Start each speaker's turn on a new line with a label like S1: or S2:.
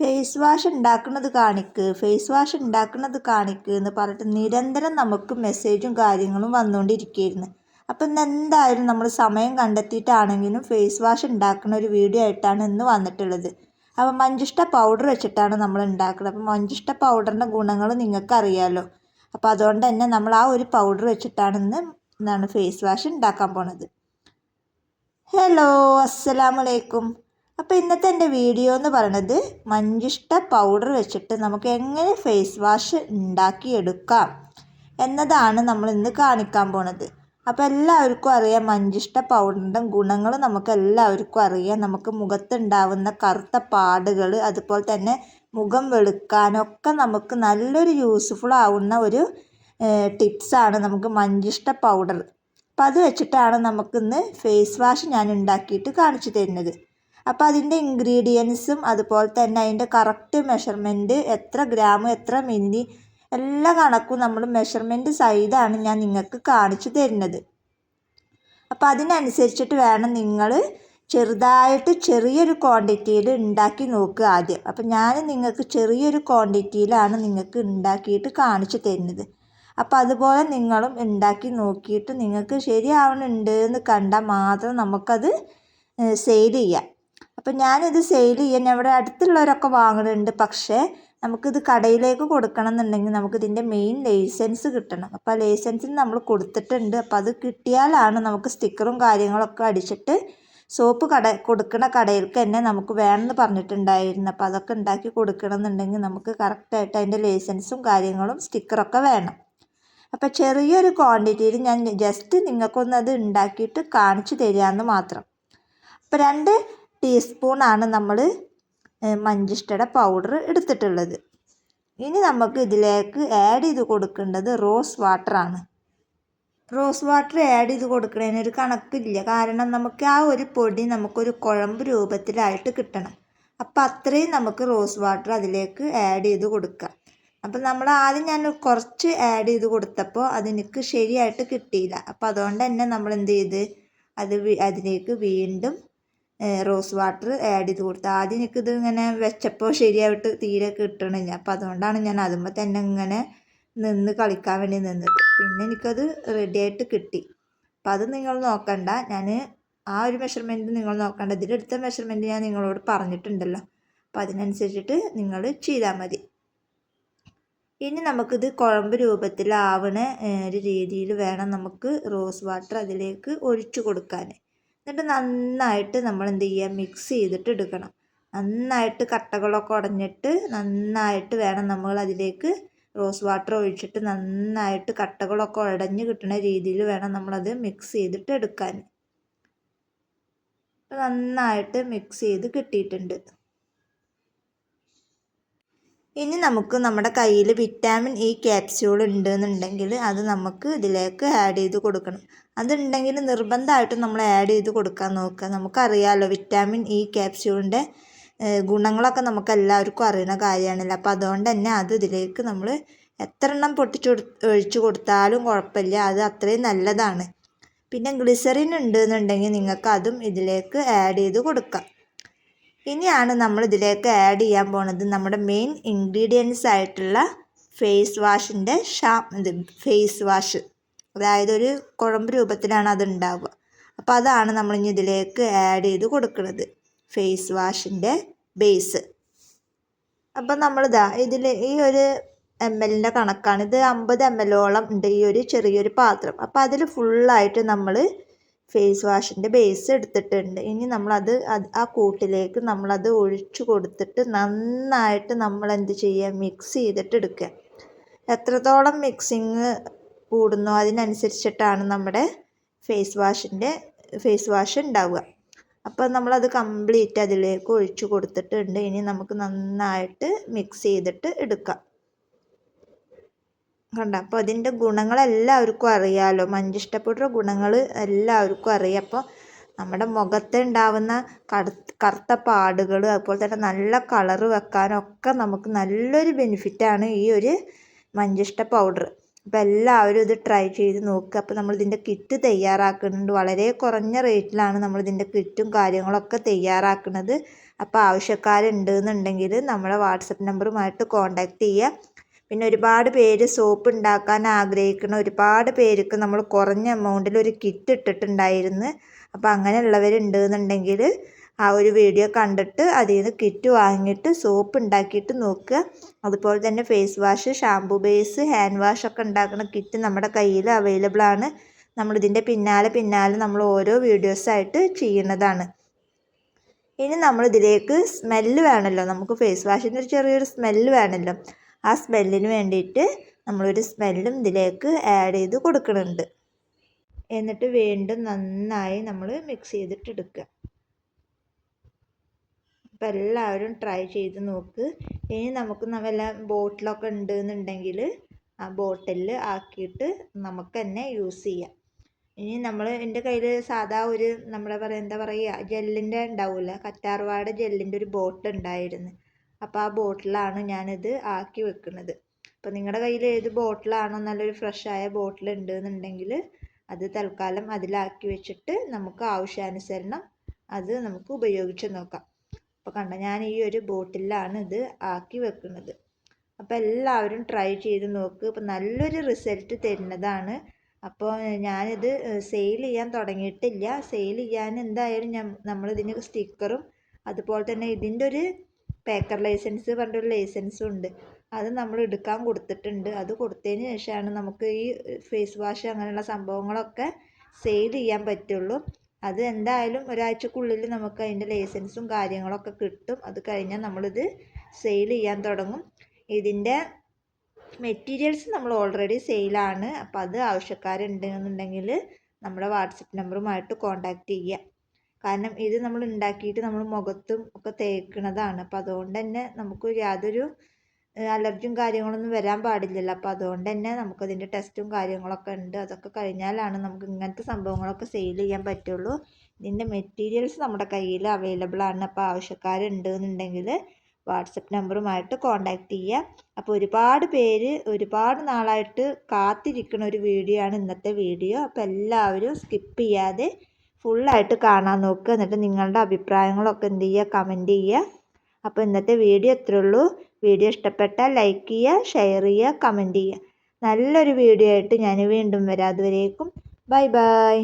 S1: Face wash ഉണ്ടാക്കുന്നത് കാണിക്ക് face wash ഉണ്ടാക്കുന്നത് കാണിക്ക് എന്ന് പറഞ്ഞിട്ട് നിരന്തരം നമുക്ക് മെസ്സേജും കാര്യങ്ങളും വന്നുകൊണ്ടിരിക്കുകയായിരുന്നു. അപ്പം എന്തായാലും നമ്മൾ സമയം കണ്ടെത്തിയിട്ടാണെങ്കിലും ഫേസ് വാഷ് ഉണ്ടാക്കുന്ന ഒരു വീഡിയോ ആയിട്ടാണ് ഇന്ന് വന്നിട്ടുള്ളത്. അപ്പം മഞ്ചിഷ്ട പൗഡർ വെച്ചിട്ടാണ് നമ്മൾ ഉണ്ടാക്കുന്നത്. അപ്പം മഞ്ചിഷ്ട പൗഡറിന്റെ ഗുണങ്ങൾ നിങ്ങൾക്കറിയാമല്ലോ അപ്പോൾ അതുകൊണ്ട് തന്നെ നമ്മൾ ആ ഒരു പൗഡർ വെച്ചിട്ടാണ് ഇന്ന് എന്താണ് ഫേസ് വാഷ് ഉണ്ടാക്കാൻ പോണത്. ഹലോ അസ്സലാമലൈക്കും അപ്പോൾ ഇന്നത്തെ എന്റെ വീഡിയോ എന്ന് പറയുന്നത് മഞ്ചിഷ്ട പൗഡർ വെച്ചിട്ട് നമുക്ക് എങ്ങനെ ഫേസ് വാഷ് ഉണ്ടാക്കിയെടുക്കാം എന്നതാണ് നമ്മൾ ഇന്ന് കാണിക്കാൻ പോണത്. അപ്പോൾ എല്ലാവർക്കും അറിയാം മഞ്ചിഷ്ട പൗഡറിന്റെ ഗുണങ്ങൾ നമുക്ക് എല്ലാവർക്കും അറിയാം. നമുക്ക് മുഖത്തുണ്ടാവുന്ന കറുത്ത പാടുകൾ അതുപോലെ തന്നെ മുഖം വെളുക്കാനൊക്കെ നമുക്ക് നല്ലൊരു യൂസ്ഫുൾ ആവുന്ന ഒരു ടിപ്സാണ് നമുക്ക് മഞ്ചിഷ്ട പൗഡർ അപ്പം അത് വെച്ചിട്ടാണ് നമുക്കിന്ന് ഫേസ് വാഷ് ഞാൻ ഉണ്ടാക്കിയിട്ട് കാണിച്ചു തരുന്നത്. അപ്പോൾ അതിന്റെ ഇൻഗ്രീഡിയൻസും അതുപോലെ തന്നെ അതിന്റെ കറക്റ്റ് മെഷർമെന്റ് എത്ര ഗ്രാം എത്ര മില്ലി എല്ലാ കണക്കും നമ്മൾ മെഷർമെന്റ് സൈഡാണ് ഞാൻ നിങ്ങൾക്ക് കാണിച്ചു തരുന്നത്. അപ്പോൾ അതിനനുസരിച്ചിട്ട് വേണം നിങ്ങൾ ചെറുതായിട്ട് ചെറിയൊരു ക്വാണ്ടിറ്റിയിൽ ഉണ്ടാക്കി നോക്കുക ആദ്യം. അപ്പം ഞാൻ നിങ്ങൾക്ക് ചെറിയൊരു ക്വാണ്ടിറ്റിയിലാണ് നിങ്ങൾക്ക് ഉണ്ടാക്കിയിട്ട് കാണിച്ചു തരുന്നത്. അപ്പം അതുപോലെ നിങ്ങളും ഉണ്ടാക്കി നോക്കിയിട്ട് നിങ്ങൾക്ക് ശരിയാവണുണ്ട് എന്ന് കണ്ടാൽ മാത്രം നമുക്കത് സെയിൽ ചെയ്യാം. അപ്പം ഞാനിത് സെയിൽ ചെയ്യാൻ ഇവിടെ അടുത്തുള്ളവരൊക്കെ വാങ്ങുന്നുണ്ട് പക്ഷേ നമുക്കിത് കടയിലേക്ക് കൊടുക്കണം എന്നുണ്ടെങ്കിൽ നമുക്കിതിന്റെ മെയിൻ ലൈസൻസ് കിട്ടണം. അപ്പോൾ ആ ലൈസൻസിന് നമ്മൾ കൊടുത്തിട്ടുണ്ട്. അപ്പോൾ അത് കിട്ടിയാലാണ് നമുക്ക് സ്റ്റിക്കറും കാര്യങ്ങളൊക്കെ അടിച്ചിട്ട് സോപ്പ് കട കൊടുക്കുന്ന കടയിൽക്ക് തന്നെ നമുക്ക് വേണമെന്ന് പറഞ്ഞിട്ടുണ്ടായിരുന്നു. അപ്പോൾ അതൊക്കെ ഉണ്ടാക്കി കൊടുക്കണം എന്നുണ്ടെങ്കിൽ നമുക്ക് കറക്റ്റായിട്ട് അതിന്റെ ലൈസൻസും കാര്യങ്ങളും സ്റ്റിക്കറൊക്കെ വേണം. അപ്പോൾ ചെറിയൊരു ക്വാണ്ടിറ്റിയിൽ ഞാൻ ജസ്റ്റ് നിങ്ങൾക്കൊന്ന് ഉണ്ടാക്കിയിട്ട് കാണിച്ചു തരാമെന്ന് മാത്രം. അപ്പോൾ രണ്ട് ടീസ്പൂണാണ് നമ്മൾ മഞ്ചിഷ്ടയുടെ പൗഡർ എടുത്തിട്ടുള്ളത്. ഇനി നമുക്ക് ഇതിലേക്ക് ആഡ് ചെയ്ത് കൊടുക്കേണ്ടത് റോസ് വാട്ടറാണ്. റോസ് വാട്ടർ ആഡ് ചെയ്ത് കൊടുക്കുന്നതിന് ഒരു കണക്കില്ല. കാരണം നമുക്ക് ആ ഒരു പൊടി നമുക്കൊരു കുഴമ്പ് രൂപത്തിലായിട്ട് കിട്ടണം. അപ്പോൾ അത്രയും നമുക്ക് റോസ് വാട്ടർ അതിലേക്ക് ആഡ് ചെയ്ത് കൊടുക്കാം. അപ്പം നമ്മൾ ആദ്യം ഞാൻ കുറച്ച് ആഡ് ചെയ്ത് കൊടുത്തപ്പോൾ അതെനിക്ക് ശരിയായിട്ട് കിട്ടിയില്ല. അപ്പോൾ അതുകൊണ്ട് തന്നെ നമ്മൾ എന്ത് ചെയ്ത്? അത് അതിലേക്ക് വീണ്ടും റോസ് വാട്ടർ ആഡ് ചെയ്ത് കൊടുത്ത്. ആദ്യം എനിക്കിത് ഇങ്ങനെ വെച്ചപ്പോൾ ശരിയായിട്ട് തീരെ കിട്ടണില്ല. അപ്പോൾ അതുകൊണ്ടാണ് ഞാൻ അതുമ്പോൾ തന്നെ ഇങ്ങനെ നിന്ന് കളിക്കാൻ വേണ്ടി നിന്നത്. പിന്നെ എനിക്കത് റെഡിയായിട്ട് കിട്ടി. അപ്പോൾ അത് നിങ്ങൾ നോക്കണ്ട. ഞാൻ ആ ഒരു മെഷർമെന്റ് നിങ്ങൾ നോക്കണ്ട. ഇതിലെടുത്ത മെഷർമെന്റ് ഞാൻ നിങ്ങളോട് പറഞ്ഞിട്ടുണ്ടല്ലോ. അപ്പോൾ അതിനനുസരിച്ചിട്ട് നിങ്ങൾ ചെയ്താൽ മതി. ഇനി നമുക്കിത് കുഴമ്പ് രൂപത്തിലാവണ ഒരു രീതിയിൽ വേണം നമുക്ക് റോസ് വാട്ടർ അതിലേക്ക് ഒഴിച്ചു കൊടുക്കാൻ എന്നിട്ട് നന്നായിട്ട് നമ്മൾ എന്ത് ചെയ്യുക മിക്സ് ചെയ്തിട്ട് എടുക്കണം. നന്നായിട്ട് കട്ടകളൊക്കെ ഉടഞ്ഞിട്ട് നന്നായിട്ട് വേണം നമ്മൾ അതിലേക്ക് റോസ് വാട്ടർ ഒഴിച്ചിട്ട് നന്നായിട്ട് കട്ടകളൊക്കെ ഉടഞ്ഞ് കിട്ടുന്ന രീതിയിൽ വേണം നമ്മളത് മിക്സ് ചെയ്തിട്ട് എടുക്കാൻ. നന്നായിട്ട് മിക്സ് ചെയ്ത് കിട്ടിയിട്ടുണ്ട്. ഇനി നമുക്ക് നമ്മുടെ കയ്യിൽ വിറ്റാമിൻ ഇ ക്യാപ്സ്യൂൾ ഉണ്ടെന്നുണ്ടെങ്കിൽ അത് നമുക്ക് ഇതിലേക്ക് ആഡ് ചെയ്ത് കൊടുക്കണം. അതുണ്ടെങ്കിൽ നിർബന്ധമായിട്ടും നമ്മൾ ആഡ് ചെയ്ത് കൊടുക്കാൻ നോക്കുക. നമുക്കറിയാമല്ലോ വിറ്റാമിൻ ഇ ക്യാപ്സ്യൂളിന്റെ ഗുണങ്ങളൊക്കെ നമുക്ക് എല്ലാവർക്കും അറിയുന്ന കാര്യമാണല്ലോ. അപ്പോൾ അതുകൊണ്ട് തന്നെ അത് ഇതിലേക്ക് നമ്മൾ എത്ര എണ്ണം പൊട്ടിച്ച് ഒഴിച്ചു കൊടുത്താലും കുഴപ്പമില്ല. അത് അത്രയും നല്ലതാണ്. പിന്നെ ഗ്ലിസറിൻ ഉണ്ടെന്നുണ്ടെങ്കിൽ നിങ്ങൾക്ക് അതും ഇതിലേക്ക് ആഡ് ചെയ്ത് കൊടുക്കാം. ഇനിയാണ് നമ്മൾ ഇതിലേക്ക് ആഡ് ചെയ്യാൻ പോണത് നമ്മുടെ മെയിൻ ഇൻഗ്രീഡിയൻസ് ആയിട്ടുള്ള ഫേസ് വാഷിന്റെ ഷാ ഇത് ഫേസ് വാഷ് അതായത് ഒരു കുഴമ്പ് രൂപത്തിലാണ് അത് ഉണ്ടാവുക. അപ്പോൾ അതാണ് നമ്മൾ ഇനി ഇതിലേക്ക് ആഡ് ചെയ്ത് കൊടുക്കുന്നത് ഫേസ് വാഷിന്റെ ബേസ് അപ്പം നമ്മളിതാ ഇതിൽ ഈ ഒരു എം എല്ലിന്റെ കണക്കാണ്. ഇത് അമ്പത് എം എല്ലോളം ഉണ്ട് ഈ ഒരു ചെറിയൊരു പാത്രം. അപ്പോൾ അതിൽ ഫുള്ളായിട്ട് നമ്മൾ ഫേസ് വാഷിന്റെ ബേസ് എടുത്തിട്ടുണ്ട്. ഇനി നമ്മളത് ആ കൂട്ടിലേക്ക് നമ്മളത് ഒഴിച്ചു കൊടുത്തിട്ട് നന്നായിട്ട് നമ്മൾ എന്ത് ചെയ്യുക? മിക്സ് ചെയ്തിട്ട് എടുക്കുക. എത്രത്തോളം മിക്സിങ് കൂടുന്നോ അതിനനുസരിച്ചിട്ടാണ് നമ്മുടെ ഫേസ് വാഷിന്റെ ഫേസ് വാഷ് ഉണ്ടാവുക. അപ്പോൾ നമ്മളത് കംപ്ലീറ്റ് അതിലേക്ക് ഒഴിച്ചു കൊടുത്തിട്ടുണ്ട്. ഇനി നമുക്ക് നന്നായിട്ട് മിക്സ് ചെയ്തിട്ട് എടുക്കാം. കണ്ട? അപ്പോൾ അതിന്റെ ഗുണങ്ങൾ എല്ലാവർക്കും അറിയാമല്ലോ മഞ്ചിഷ്ടപ്പെട്ട ഗുണങ്ങൾ എല്ലാവർക്കും അറിയാം. അപ്പോൾ നമ്മുടെ മുഖത്ത് ഉണ്ടാവുന്ന കറുത്ത പാടുകൾ അതുപോലെ തന്നെ നല്ല കളറ് വെക്കാനൊക്കെ നമുക്ക് നല്ലൊരു ബെനിഫിറ്റാണ് ഈ ഒരു മഞ്ചിഷ്ട പൗഡർ അപ്പോൾ എല്ലാവരും ഇത് ട്രൈ ചെയ്ത് നോക്കുക അപ്പോൾ നമ്മൾ ഇതിന്റെ കിറ്റ് തയ്യാറാക്കുന്നുണ്ട്. വളരെ കുറഞ്ഞ റേറ്റിലാണ് നമ്മൾ ഇതിന്റെ കിറ്റും കാര്യങ്ങളൊക്കെ തയ്യാറാക്കുന്നത്. അപ്പോൾ ആവശ്യക്കാരുണ്ട് എന്നുണ്ടെങ്കിൽ നമ്മളെ വാട്സപ്പ് നമ്പറുമായിട്ട് കോൺടാക്റ്റ് ചെയ്യുക. പിന്നെ ഒരുപാട് പേര് സോപ്പ് ഉണ്ടാക്കാൻ ആഗ്രഹിക്കുന്ന ഒരുപാട് പേർക്ക് നമ്മൾ കുറഞ്ഞ എമൗണ്ടിൽ ഒരു കിറ്റ് ഇട്ടിട്ടുണ്ടായിരുന്നു. അപ്പോൾ അങ്ങനെയുള്ളവരുണ്ട് എന്നുണ്ടെങ്കിൽ ആ ഒരു വീഡിയോ കണ്ടിട്ട് അതിൽ നിന്ന് കിറ്റ് വാങ്ങിയിട്ട് സോപ്പ് ഉണ്ടാക്കിയിട്ട് നോക്കുക. അതുപോലെ തന്നെ face wash shampoo base hand wash ഒക്കെ ഉണ്ടാക്കുന്ന കിറ്റ് നമ്മുടെ കയ്യിൽ അവൈലബിൾ ആണ്. നമ്മളിതിന്റെ പിന്നാലെ പിന്നാലെ നമ്മൾ ഓരോ വീഡിയോസായിട്ട് ചെയ്യുന്നതാണ്. ഇനി നമ്മളിതിലേക്ക് സ്മെല്ല് വേണമല്ലോ. നമുക്ക് ഫേസ് വാഷിന്റെ ഒരു ചെറിയൊരു സ്മെല്ല് വേണമല്ലോ. ആ സ്മെല്ലിന് വേണ്ടിയിട്ട് നമ്മളൊരു സ്മെല്ലും ഇതിലേക്ക് ആഡ് ചെയ്ത് കൊടുക്കുന്നുണ്ട് എന്നിട്ട് വീണ്ടും നന്നായി നമ്മൾ മിക്സ് ചെയ്തിട്ടെടുക്കുക. അപ്പം എല്ലാവരും ട്രൈ ചെയ്ത് നോക്ക്. ഇനി നമുക്ക് വല്ല ബോട്ടിലൊക്കെ ഉണ്ട് എന്നുണ്ടെങ്കിൽ ആ ബോട്ടിലിൽ ആക്കിയിട്ട് നമുക്ക് തന്നെ യൂസ് ചെയ്യാം. ഇനി നമ്മൾ എന്റെ കയ്യിൽ സാധാ ഒരു നമ്മളെ എന്താ പറയുക ജെല്ലിന്റെ ഉണ്ടാവില്ല കറ്റാർവാട ജെല്ലിന്റെ ഒരു ബോട്ടിൽ ഉണ്ടായിരുന്നു. അപ്പോൾ ആ ബോട്ടിലാണ് ഞാനിത് ആക്കി വെക്കുന്നത്. അപ്പോൾ നിങ്ങളുടെ കയ്യിൽ ഏത് ബോട്ടിലാണോ നല്ലൊരു ആയ ബോട്ടിൽ ഉണ്ട് എന്നുണ്ടെങ്കിൽ അത് തൽക്കാലം അതിലാക്കി വെച്ചിട്ട് നമുക്ക് ആവശ്യാനുസരണം അത് നമുക്ക് ഉപയോഗിച്ച് നോക്കാം. അപ്പോൾ കണ്ട ഞാൻ ഈ ഒരു ബോട്ടിലാണ് ഇത് ആക്കി വെക്കുന്നത്. അപ്പോൾ എല്ലാവരും ട്രൈ ചെയ്ത് നോക്ക്. അപ്പോൾ നല്ലൊരു റിസൾട്ട് തരുന്നതാണ്. അപ്പോൾ ഞാനിത് സെയിൽ ചെയ്യാൻ തുടങ്ങിയിട്ടില്ല. സെയിൽ ചെയ്യാൻ എന്തായാലും ഞാൻ നമ്മളിതിന് സ്റ്റിക്കറും അതുപോലെ തന്നെ ഇതിന്റെ ഒരു പേക്കർ ലൈസൻസ് പറഞ്ഞിട്ടൊരു ലൈസൻസും ഉണ്ട്. അത് നമ്മൾ എടുക്കാൻ കൊടുത്തിട്ടുണ്ട്. അത് കൊടുത്തതിന് ശേഷമാണ് നമുക്ക് ഈ ഫേസ് വാഷ് അങ്ങനെയുള്ള സംഭവങ്ങളൊക്കെ സെയിൽ ചെയ്യാൻ പറ്റുള്ളൂ. അത് എന്തായാലും ഒരാഴ്ചക്കുള്ളിൽ നമുക്ക് അതിന്റെ ലൈസൻസും കാര്യങ്ങളൊക്കെ കിട്ടും. അത് കഴിഞ്ഞാൽ നമ്മളിത് സെയിൽ ചെയ്യാൻ തുടങ്ങും. ഇതിന്റെ മെറ്റീരിയൽസ് നമ്മൾ ഓൾറെഡി സെയിലാണ് അപ്പോൾ അത് ആവശ്യക്കാരുണ്ട് എന്നുണ്ടെങ്കിൽ നമ്മുടെ വാട്സപ്പ് നമ്പറുമായിട്ട് കോൺടാക്റ്റ് ചെയ്യുക കാരണം ഇത് നമ്മൾ ഉണ്ടാക്കിയിട്ട് നമ്മൾ മുഖത്തും ഒക്കെ തേക്കുന്നതാണ് അപ്പോൾ അതുകൊണ്ട് തന്നെ നമുക്ക് യാതൊരു അലർജിയും കാര്യങ്ങളൊന്നും വരാൻ പാടില്ലല്ലോ. അപ്പോൾ അതുകൊണ്ട് തന്നെ നമുക്കതിന്റെ ടെസ്റ്റും കാര്യങ്ങളൊക്കെ ഉണ്ട്. അതൊക്കെ കഴിഞ്ഞാലാണ് നമുക്ക് ഇങ്ങനത്തെ സംഭവങ്ങളൊക്കെ സെയിൽ ചെയ്യാൻ പറ്റുള്ളൂ. ഇതിന്റെ മെറ്റീരിയൽസ് നമ്മുടെ കയ്യിൽ അവൈലബിൾ ആണ്. അപ്പോൾ ആവശ്യക്കാരുണ്ട് എന്നുണ്ടെങ്കിൽ വാട്സപ്പ് നമ്പറുമായിട്ട് കോൺടാക്റ്റ് ചെയ്യാം അപ്പോൾ ഒരുപാട് പേര് ഒരുപാട് നാളായിട്ട് കാത്തിരിക്കുന്ന ഒരു വീഡിയോ ആണ് ഇന്നത്തെ വീഡിയോ അപ്പോൾ എല്ലാവരും സ്കിപ്പ് ചെയ്യാതെ ഫുള്ളായിട്ട് കാണാൻ നോക്കുക എന്നിട്ട് നിങ്ങളുടെ അഭിപ്രായങ്ങളൊക്കെ എന്ത് ചെയ്യുക? കമന്റ് ചെയ്യുക. അപ്പോൾ ഇന്നത്തെ വീഡിയോ ഇത്രേ ഉള്ളൂ. വീഡിയോ ഇഷ്ടപ്പെട്ടാൽ ലൈക്ക് ചെയ്യുക ഷെയർ ചെയ്യുക കമന്റ് ചെയ്യുക. നല്ലൊരു വീഡിയോ ആയിട്ട് ഞാൻ വീണ്ടും വരാം. അതുവരേക്കും. Bye bye